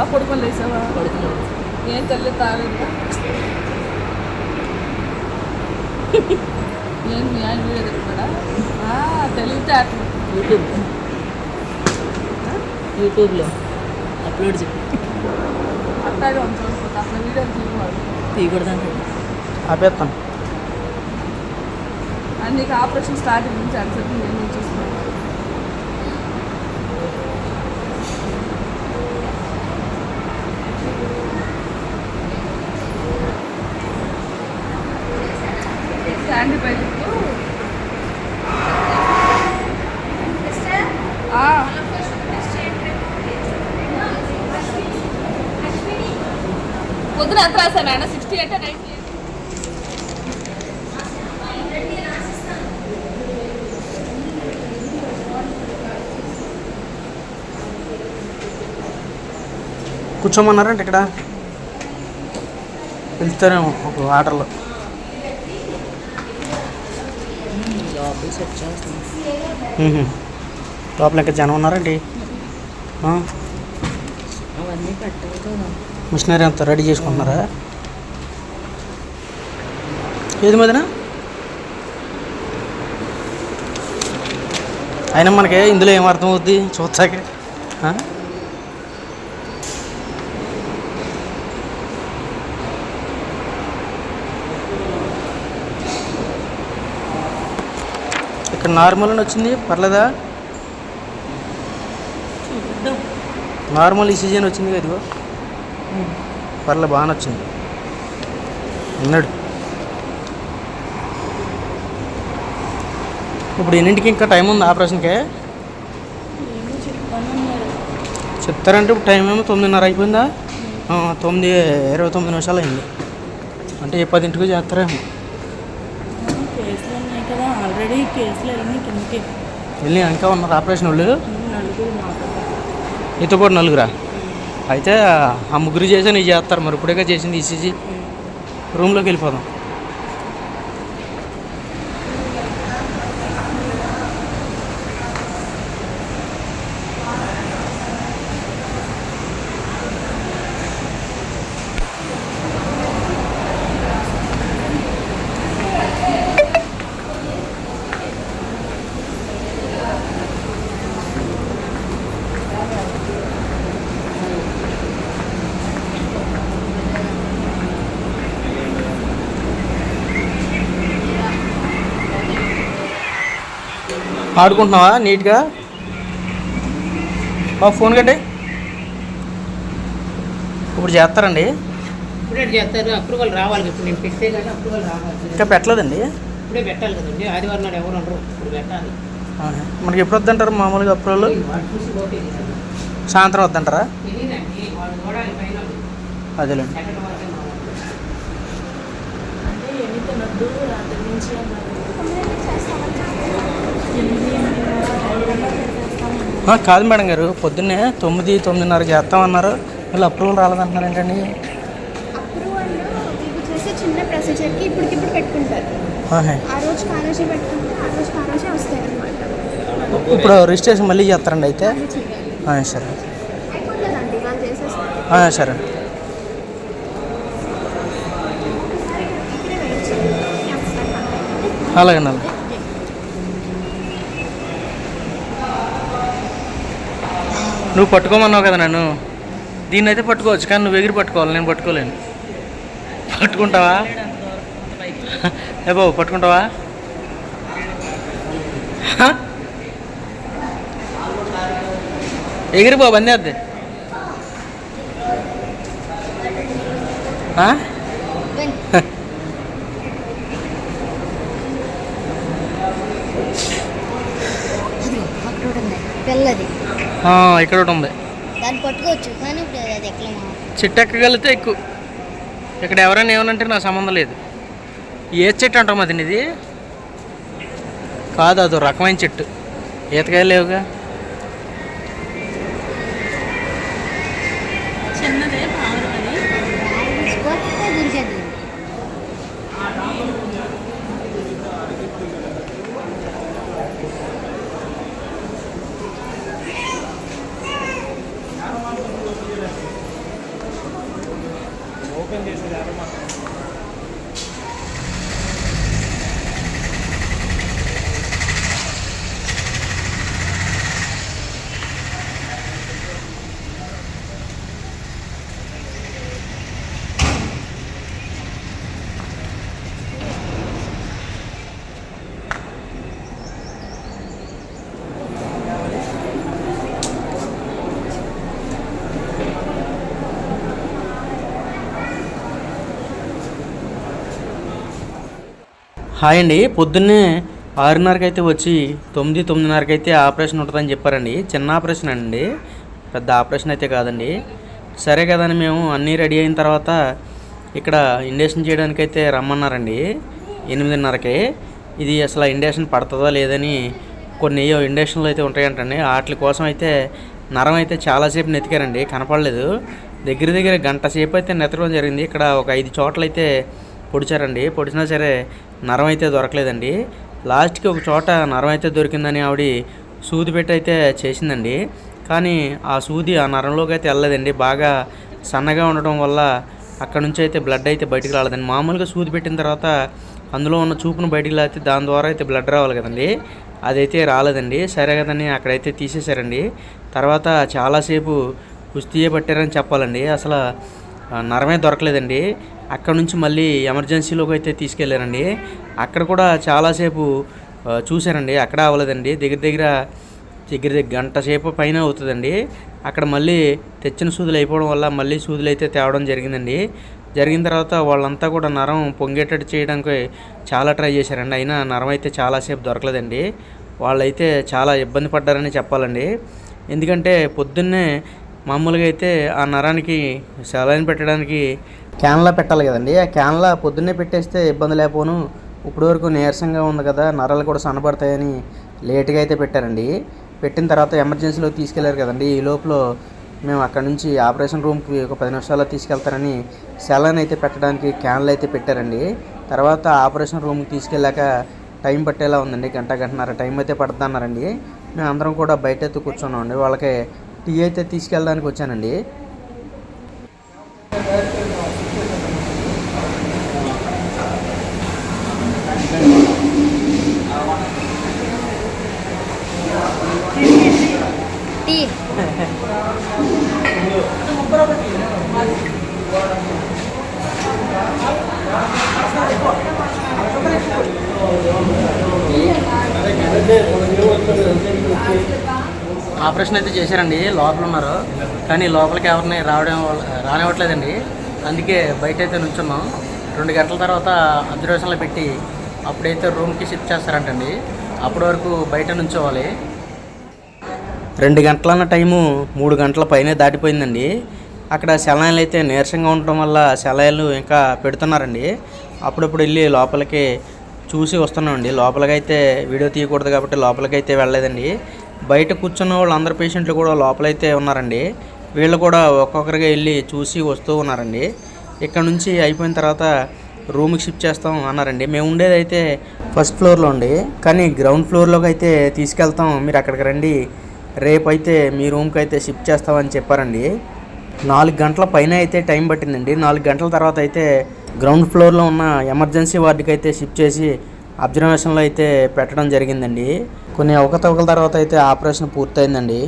లేసావా పడుకొని లేసావా ఏం తల్లి తాగలేదు ఏం మీ ఆయన వీడియో తిరుగుతాడా తెలివితే అట్లా యూట్యూబ్. యూట్యూబ్లో. అప్లోడ్ చేయి. అట్లాగే ఉంచకపోతే అట్లా వీడియో తీయకూడదు. తీయకూడదంటే ఆపేస్తాను అండ్ నీకు ఆపరేషన్ స్టార్టింగ్ నుంచి అడిసరికి నేను చూస్తున్నాను. శాండీ బయటకు పొద్దున ఎంత రాశాను ఆయన సిక్స్టీ అంటే నైన్టీ కూర్చోమన్నారంటే ఇక్కడ. వెళ్తారేమో ఒక ఆటర్లో లోపల ఇంకా జనం ఉన్నారండి? మిషనరీ అంతా రెడీ చేసుకుంటున్నారా? ఏది మదిన? అయినా మనకి ఇందులో ఏం అర్థం అవుద్ది? చూస్తాక ఇక్కడ నార్మల్ అని వచ్చింది పర్లేదా? నార్మల్ ఈసీజీ అని వచ్చింది కదా ఇదిగో. పర్లే బాగానే వచ్చింది. ఉన్నాడు. ఇప్పుడు ఎన్నింటికి ఇంకా టైం ఉంది ఆపరేషన్కే? చెప్తారంటే ఇప్పుడు టైం ఏమో తొమ్మిదిన్నర అయిపోయిందా? తొమ్మిది ఇరవై తొమ్మిది నిమిషాలు అయింది. అంటే ఏ పదింటికి చేస్తారేమో. ఆల్రెడీ కేసులు వెళ్ళినాయి కిందకి. వెళ్ళి ఇంకా ఉన్నారు ఆపరేషన్ వాళ్ళు? నలుగురు నీతో పాటు నలుగురా? అయితే ఆ ముగ్గురు చేసి నీ చేస్తారు మరి ఇప్పుడేగా చేసింది ఈసీజీ రూమ్లోకి వెళ్ళిపోదాం. ఆడుకుంటున్నావా నీట్గా? బాబు ఫోన్ కట్టే. ఇప్పుడు చేస్తారండి. ఇప్పుడే చేస్తారు అప్రూవల్ రావాలి ఇప్పుడు నేను పెడితే కానీ అప్రూవల్ రావాలి. ఇంకా పెట్టలేదండి. ఇప్పుడే పెట్టాలి కదండి. ఆదివారం నాడు ఎవరు ఉండరు. ఇప్పుడు పెట్టాలి. మనకి ఎప్పుడు వద్దంటారు మామూలుగా అప్రూవల్. సాయంత్రం వద్దంటారా? అదేలేండి పెట్టడం వరకే మామూలు. అంటే ఏమి తినొద్దు రాత్రి నుంచి అన్నారు ఆ, కాదు మేడం గారు పొద్దున్నే తొమ్మిది తొమ్మిదిన్నరకి చేస్తామన్నారు మళ్ళీ అప్రూవల్ రాలేదంటున్నారు ఏంటండి? అప్రూవల్ వీళ్ళు చేసే చిన్న ప్రొసీజర్కి ఇప్పటికిప్పుడు పెట్టుకుంటారు. ఆహా. ఆ రోజు ఆ రోజే పెట్టుకుంటే ఆ రోజు ఆ రోజే వస్తాయి అనమాట ఇప్పుడు రిజిస్ట్రేషన్ మళ్ళీ చేస్తారండి అయితే? సరే. సరే. అలాగే అలాగే నువ్వు పట్టుకోమన్నావు కదా నన్ను. దీన్ని అయితే పట్టుకోవచ్చు కానీ నువ్వు ఎగిరి పట్టుకోవాలి నేను పట్టుకోలేను. పట్టుకుంటావా? ఏ బాబు పట్టుకుంటావా? హ? ఎగిరి బాబు అందే ఇక్కడ ఒకటి ఉంది. దాన్ని పట్టుకోవచ్చు కానీ ఇప్పుడు అది ఎట్లా చెట్టు ఎక్కగలిగితే ఎక్కువ. ఇక్కడ ఎవరైనా ఏమనంటే నా సంబంధం లేదు. ఏ చెట్టు అంటాం అది ఇది కాదు అదో రకమైన చెట్టు. ఈతకాయలు లేవుగా? ですね、アロマの。హాయ్ అండి. పొద్దున్నే ఆరున్నరకి అయితే వచ్చి తొమ్మిది తొమ్మిదిన్నరకి అయితే ఆపరేషన్ ఉంటుందని చెప్పారండి. చిన్న ఆపరేషన్ అండి. పెద్ద ఆపరేషన్ అయితే కాదండి. సరే కదని మేము అన్నీ రెడీ అయిన తర్వాత ఇక్కడ ఇండక్షన్ చేయడానికి అయితే రమ్మన్నారండి. ఎనిమిదిన్నరకి. ఇది అసలు ఇండేషన్ పడుతుందా లేదని కొన్ని ఇండేషన్లు అయితే ఉంటాయంటండి. వాటి కోసం అయితే నరం అయితే చాలాసేపు నెతికారండి. కనపడలేదు. దగ్గర దగ్గర గంట సేపు అయితే నెతకడం జరిగింది. ఇక్కడ ఒక ఐదు చోట్ల అయితే పొడిచారండి. పొడిచినా సరే నరం అయితే దొరకలేదండి. లాస్ట్కి ఒక చోట నరం అయితే దొరికిందని ఆవిడ సూది పెట్టి అయితే చేసిందండి. కానీ ఆ సూది ఆ నరంలోకి అయితే వెళ్ళలేదండి. బాగా సన్నగా ఉండటం వల్ల అక్కడ నుంచి అయితే బ్లడ్ అయితే బయటికి రాలేదండి. మామూలుగా సూది పెట్టిన తర్వాత అందులో ఉన్న చూపును బయటికి లాగితే దాని ద్వారా అయితే బ్లడ్ రావాలి కదండి. అదైతే రాలేదండి. సరే కదండి అక్కడైతే తీసేశారండి. తర్వాత చాలాసేపు కుస్తీయే పట్టారని చెప్పాలండి. అసలు నరమే దొరకలేదండి. అక్కడ నుంచి మళ్ళీ ఎమర్జెన్సీలోకి అయితే తీసుకెళ్ళారండి అక్కడ కూడా చాలాసేపు చూశారండి అక్కడ అవ్వలేదండి. దగ్గర దగ్గర దగ్గర దగ్గర గంట సేపు పైన అవుతుందండి. అక్కడ మళ్ళీ తెచ్చిన సూదులు అయిపోవడం వల్ల మళ్ళీ సూదులు అయితే తేవడం జరిగిందండి. జరిగిన తర్వాత వాళ్ళంతా కూడా నరం పొంగేటట్టు చేయడానికి చాలా ట్రై చేశారండి. అయినా నరం అయితే చాలాసేపు దొరకలేదండి. వాళ్ళైతే చాలా ఇబ్బంది పడ్డారని చెప్పాలండి. ఎందుకంటే పొద్దున్నే మామూలుగా అయితే ఆ నరానికి సెలైన్ పెట్టడానికి క్యాన్లా పెట్టాలి కదండి. ఆ క్యాన్లా పొద్దున్నే పెట్టేస్తే ఇబ్బంది లేకపోను. ఇప్పుడు వరకు నీరసంగా ఉంది కదా నరాలు కూడా సన్నబడతాయని లేట్గా అయితే పెట్టారండి. పెట్టిన తర్వాత ఎమర్జెన్సీలో తీసుకెళ్ళారు కదండి. ఈ లోపల మేము అక్కడ నుంచి ఆపరేషన్ రూమ్కి ఒక పది నిమిషాల్లో తీసుకెళ్తారని సెలైన్ అయితే పెట్టడానికి క్యాన్లు అయితే పెట్టారండి. తర్వాత ఆపరేషన్ రూమ్కి తీసుకెళ్ళాక టైం పట్టేలా ఉందండి. గంట గంటన్నర టైం అయితే పడుతున్నారండి అన్నారండి మేము అందరం కూడా బయట అయితే కూర్చున్నామండి. వాళ్ళకి టీ అయితే తీసుకెళ్ళడానికి వచ్చానండి. టీ. ఆపరేషన్ అయితే చేశారండి లోపల ఉన్నారు. కానీ లోపలికి ఎవరిని రావడం వల్ల- రానివ్వట్లేదండి. అందుకే బయట అయితే నుంచున్నాం. రెండు గంటల తర్వాత అబ్జర్వేషన్లో పెట్టి అప్పుడైతే రూమ్కి షిఫ్ట్ చేస్తారంటండి. అప్పటి వరకు బయట నుంచోవాలి. రెండు గంటలన్న టైము మూడు గంటల పైనే దాటిపోయిందండి. అక్కడ సెలైన్లు అయితే నీరసంగా ఉండటం వల్ల సెలైన్లు ఇంకా పెడుతున్నారండి. అప్పుడప్పుడు వెళ్ళి లోపలికి చూసి వస్తున్నామండి. లోపలికి అయితే వీడియో తీయకూడదు కాబట్టి లోపలికైతే వెళ్ళలేదండి. బయట కూర్చున్న వాళ్ళు అందరు పేషెంట్లు కూడా లోపలైతే ఉన్నారండి. వీళ్ళు కూడా ఒక్కొక్కరిగా వెళ్ళి చూసి వస్తూ ఉన్నారండి. ఇక్కడ నుంచి అయిపోయిన తర్వాత రూమ్కి షిఫ్ట్ చేస్తాం అన్నారండి. మేము ఉండేది అయితే ఫస్ట్ ఫ్లోర్లో ఉండి కానీ గ్రౌండ్ ఫ్లోర్లోకి అయితే తీసుకెళ్తాం. మీరు అక్కడికి రండి. రేపు అయితే మీ రూమ్కి అయితే షిఫ్ట్ చేస్తామని చెప్పారండి. నాలుగు గంటల పైన అయితే టైం పట్టిందండి. నాలుగు గంటల తర్వాత అయితే గ్రౌండ్ ఫ్లోర్లో ఉన్న ఎమర్జెన్సీ వార్డుకి అయితే షిఫ్ట్ చేసి అబ్జర్వేషన్లో అయితే పెట్టడం జరిగిందండి. కొన్ని అవకతవకల తర్వాత అయితే ఆపరేషన్ పూర్తయిందండి.